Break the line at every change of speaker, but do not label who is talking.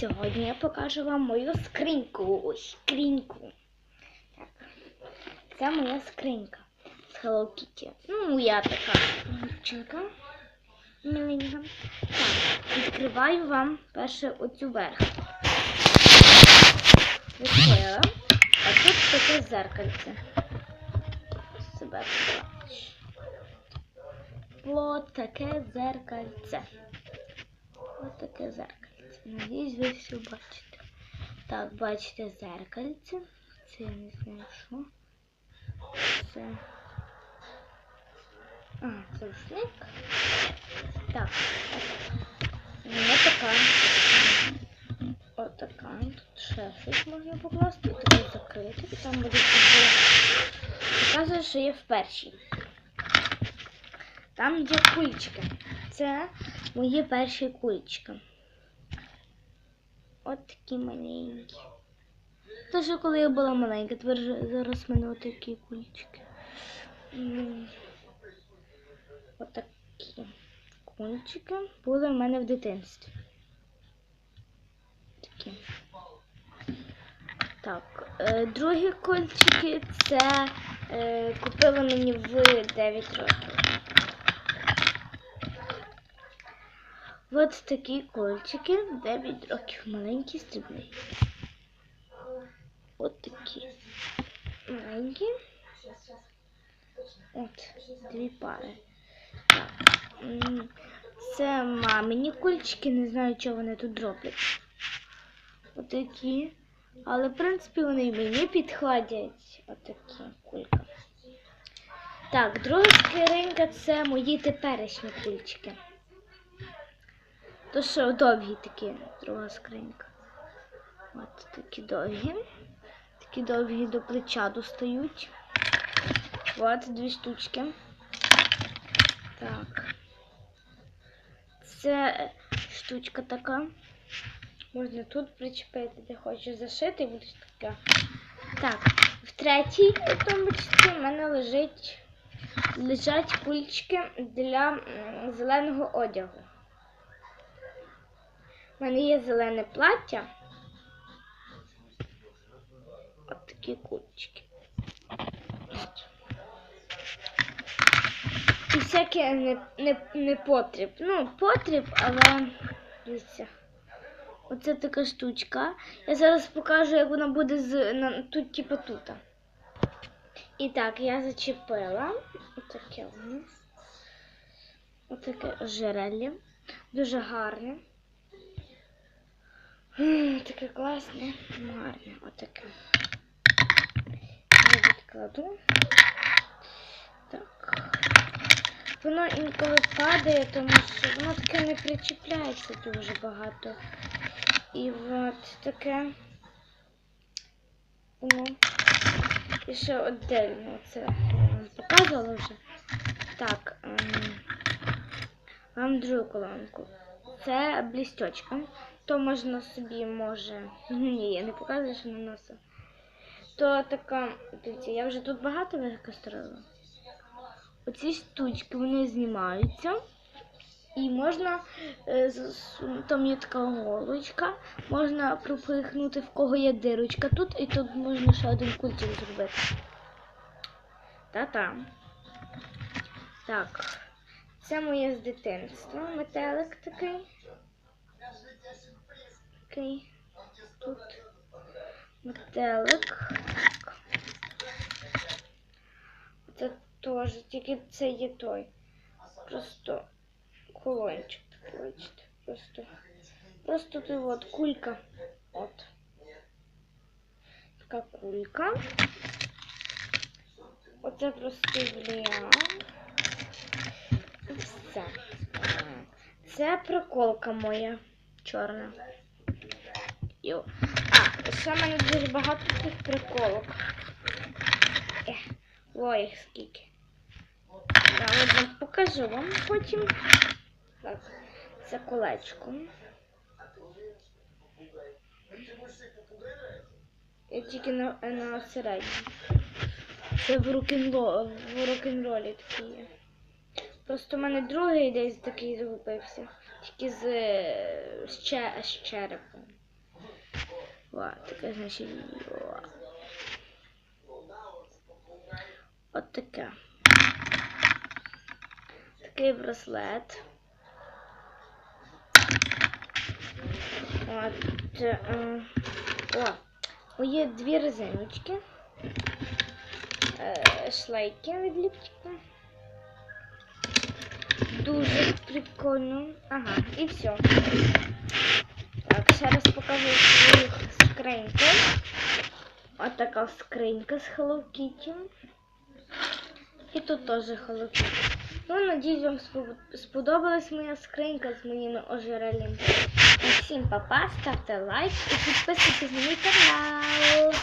сьогодні я покажу вам мою скриньку. Ось скриньку. Так. Це моя скринька з Hello Kitty. Ну, я така дівчинка. Миленька. Так, відкриваю вам перше оцю верх. Відкрила. А тут таке зеркальце. Себе. Ось таке зеркальце. Ось таке зеркальце. Надіюсь, ви все бачите. Так, бачите зеркальце. Це я не знаю що. Це. А, це рушник. Так. Мене така. Отака. Тут ще щось можна покласти. Таке закрити. Там буде. Показує, що є в першій. Там є кульчики. Це мої перші кульчики. От такі маленькі. Те, що коли я була маленька, тепер зараз в мене отакі кульчики. Отакі кульчики були в мене в дитинстві. Такі. Так, е, другі кульчики це е, купила мені в 9 років. От такі кольчики в 9 років. Маленькі стрібні. От такі. Маленькі. От, дві пари. Так. Це мамині кульчики, не знаю, чого вони тут роблять. Отакі. Але, в принципі, вони і мені підходять. Отакі кулька. Так, друга скринька це мої теперішні кульчики. То що довгі такі, друга скринька. От такі довгі. Такі довгі до плеча достають. От дві штучки. Так. Це штучка така. Можна тут причепити, де хочеш зашити, буде така. Так, в третій тумбочці в мене лежить, лежать кульчики для зеленого одягу. У мене є зелене плаття. От такі кульчики. І всяке не, не, не потріб. Ну, потріб, але дивіться. Оце така штучка. Я зараз покажу, як вона буде з на, тут, типу тут. І так, я зачепила. Отаке воно. Отаке ожерелье. Дуже гарне. Таке класне, гарне, отаке. Я відкладу. Так. Воно інколи падає, тому що воно таке не причіпляється дуже багато. І от таке. Воно. І ще отдельно це я вам показувала вже. Так. ем, Вам другу колонку. Це блісточка. То можна собі може. Ні, я не показую, що наносила. То така, дивіться, я вже тут багато використовувала. Оці штучки вони знімаються. І можна, е, там є така голочка, можна пропихнути, в кого є дирочка тут, і тут можна ще один кульчик зробити. Та-та. Так. Це моє з дитинства. Метелик такий. Такий. Тут. Метелик. Це теж, тільки це є той. Просто колончик бачите. Просто. Просто тут от кулька. От. Така кулька. Оце просто вліяв. Все. Це приколка моя чорна. А, ще в мене дуже багато таких приколок. Ой, їх скільки. Я одну покажу вам потім. Так, це колечко. Я тільки на, середній. Це в рок-н-ролі такі є. Просто в мене другий десь такий загубився. Тільки з, е, з, че- з черепом. Ва, таке, значить. От таке. Такий браслет. От. Е, о, мої дві резиночки. Е, шлейки від ліпчика. Дуже прикольно. Ага, і все. Так, ще раз покажу свою скриньку. Така скринька з Hello Kitty. І тут теж Hello Kitty. Ну, надіюсь, вам сподобалась моя скринька з моїми ожерельями. Всім па-па, ставте лайк і підписуйтесь на мій канал.